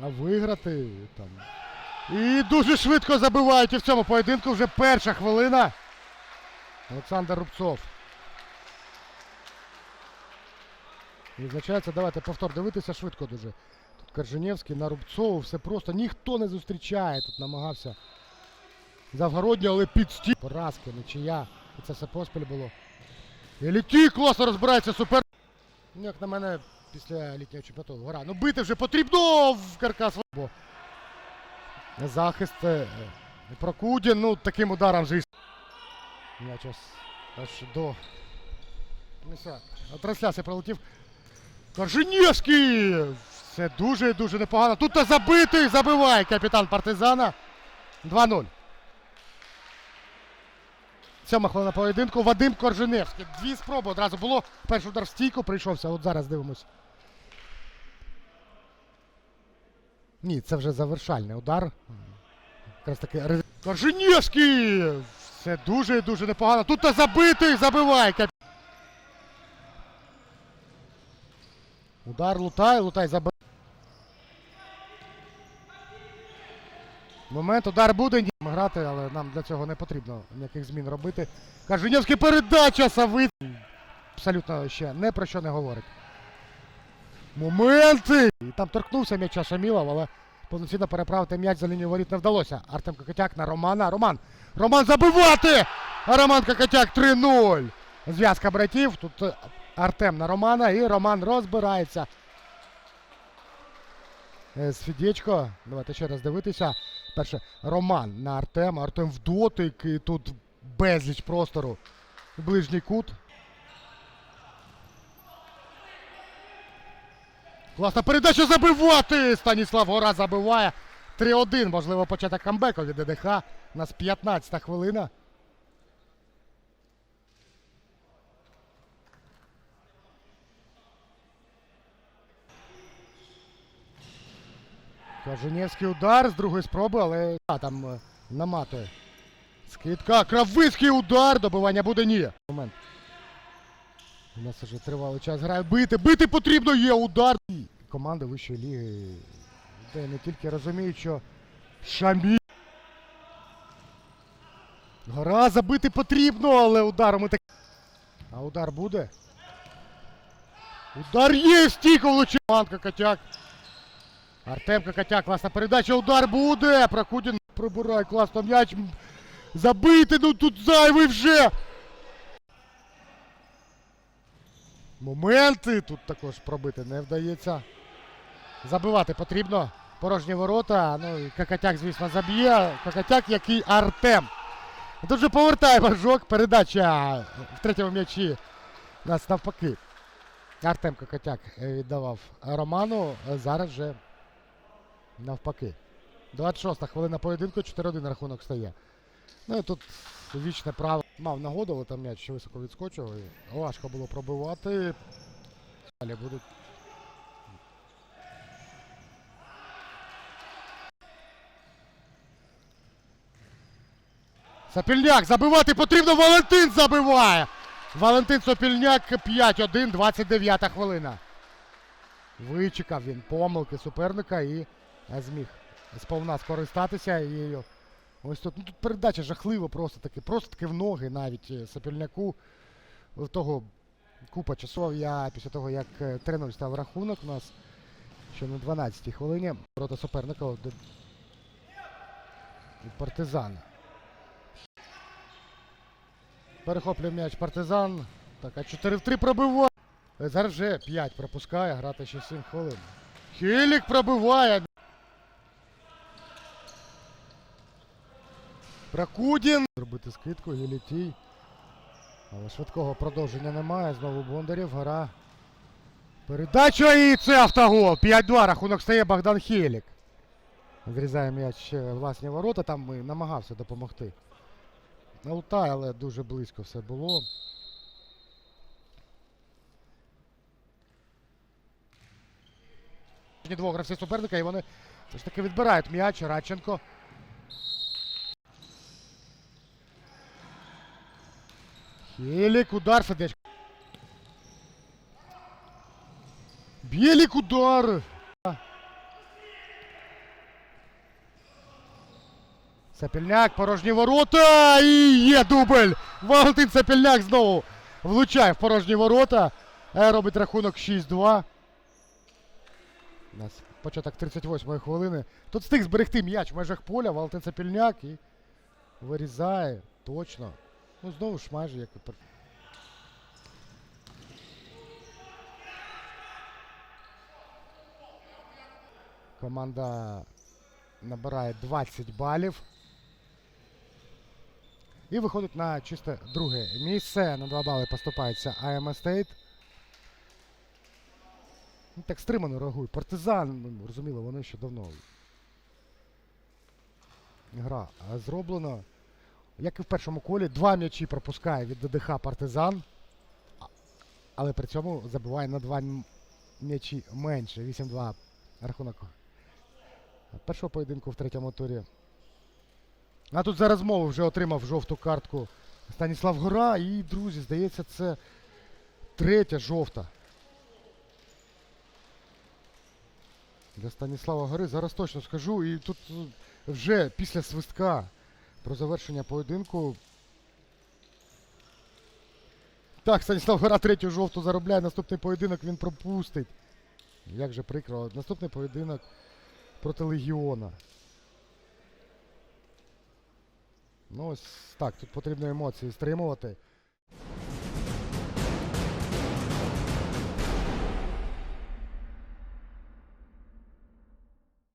А виграти там. І дуже швидко забивають і в цьому поєдинку вже перша хвилина. Олександр Рубцов. І Відзначається, давайте повтор дивитися швидко дуже. Тут Корженєвський на Рубцову, все просто ніхто не зустрічає. Тут намагався Завгородній, але під сті. Поразки, нічия. І це все поспіль було. І Літі класно розбирається супер. Ну, як на мене, після літнього чемпіонату гора. Ну бити вже потрібно в каркас. Бо захист е, Прокудін, ну таким ударом звісно. М'яч ось аж до. Ну трансляція пролетів. Корженєвський! Це дуже і дуже непогано. Тут та забитий, забиває капітан партизана. 2-0. Сьома хвилина поєдинку. Вадим Корженевський. Дві спроби одразу було. Перший удар в стійку прийшовся. От зараз дивимось. Ні, це вже завершальний удар. Якраз таки Корженєвський! Це дуже і дуже непогано. Тут та забитий, забиває. Удар Лутай, Лутай забив. Момент, удар буде грати, але нам для цього не потрібно ніяких змін робити. Каженєвський передача Савит. Абсолютно ще не про що не говорить. Моменти! І там торкнувся м'яча Шамілов, але повноцінно переправити м'яч за лінію воріт не вдалося. Артем Кокотяк на Романа. Роман! Роман забивати! А Роман Кокотяк 3-0. Зв'язка братів. Тут е, Артем на Романа і Роман розбирається. Е, З Фідєчко. Давайте ще раз дивитися. Перше, Роман на Артема. Артем в дотик. І тут безліч простору. Ближній кут. Класна передача забивати! Станіслав Гора забиває. 3-1. Можливо, початок камбеку від ДДХ. У нас 15 хвилина. Каженєвський удар з другої спроби, але а, там е, наматує. Скидка. Кравицький удар. Добивання буде ні. Момент. У нас вже тривалий час грає. Бити, бити потрібно, є удар. І Команди вищої ліги. Де не тільки розуміють, що Шамі. Гора забити потрібно, але удар ми так. А удар буде. Удар є, стійко влучив. Манка Котяк. Артем Кокотяк, класна передача, удар буде. Прокудін прибирає класно м'яч. М, Забити, ну тут зайвий вже. Моменти тут також пробити не вдається. Забивати потрібно. Порожні ворота. Ну і Кокотяк, звісно, заб'є. Кокотяк, який Артем. Тут же повертає бажок. Передача в третьому м'ячі. Нас навпаки. Артем Кокотяк е, віддавав Роману. Зараз вже навпаки. 26 хвилина поєдинку, 4-1 рахунок стає. Ну і тут вічне право. Мав нагоду, але там м'яч високо відскочив. І важко було пробивати. Далі будуть. Сапільняк забивати потрібно. Валентин забиває. Валентин Сопільняк 5-1, 29 хвилина. Вичекав він помилки суперника і зміг сповна скористатися. І ось тут, ну, тут передача жахлива, просто таки, просто таки в ноги навіть е, Сапільняку. Того купа часов я після того, як е, 3-0 став рахунок у нас ще на 12-й хвилині. Ворота суперника до- від партизана. Перехоплює м'яч партизан. Так, а 4 в 3 пробиває. Е, Зараз вже 5 пропускає, грати ще 7 хвилин. Хілік пробиває. Прокудін. Зробити скидку, Гелітій. Але швидкого продовження немає. Знову Бондарів, гора. Передача і це автогол. 5-2. Рахунок стає Богдан Хелік. Зрізає м'яч е, власні ворота. Там і намагався допомогти. Алтай, але дуже близько все було. Двох гравців суперника і вони все ж таки відбирають м'яч. Радченко. Белик удар, Федечко. Белик удар. Сапельняк. порожні ворота. І є е, дубль. Валентин Сапельняк знову влучає в порожні ворота. Е, робить рахунок 6-2. У нас початок 38-ї хвилини. Тут встиг зберегти м'яч в межах поля. Валентин Сапільняк і вирізає. Точно. Ну, знову ж майже як і Команда набирає 20 балів. І виходить на чисте друге місце. На 2 бали поступається АМ Стейт. Ну, так стримано реагує. Партизан, ну, розуміло, вони ще давно. Гра зроблена. Як і в першому колі, два м'ячі пропускає від ДДХ Партизан. Але при цьому забиває на два м'ячі менше. 8-2 рахунок першого поєдинку в третьому турі. А тут за розмову вже отримав жовту картку Станіслав Гора. І, друзі, здається, це третя жовта. Для Станіслава Гори зараз точно скажу. І тут вже після свистка про завершення поєдинку. Так, Станіслав Гора третю жовту заробляє. Наступний поєдинок він пропустить. Як же прикро. Наступний поєдинок проти Легіона. Ну ось так, тут потрібно емоції стримувати.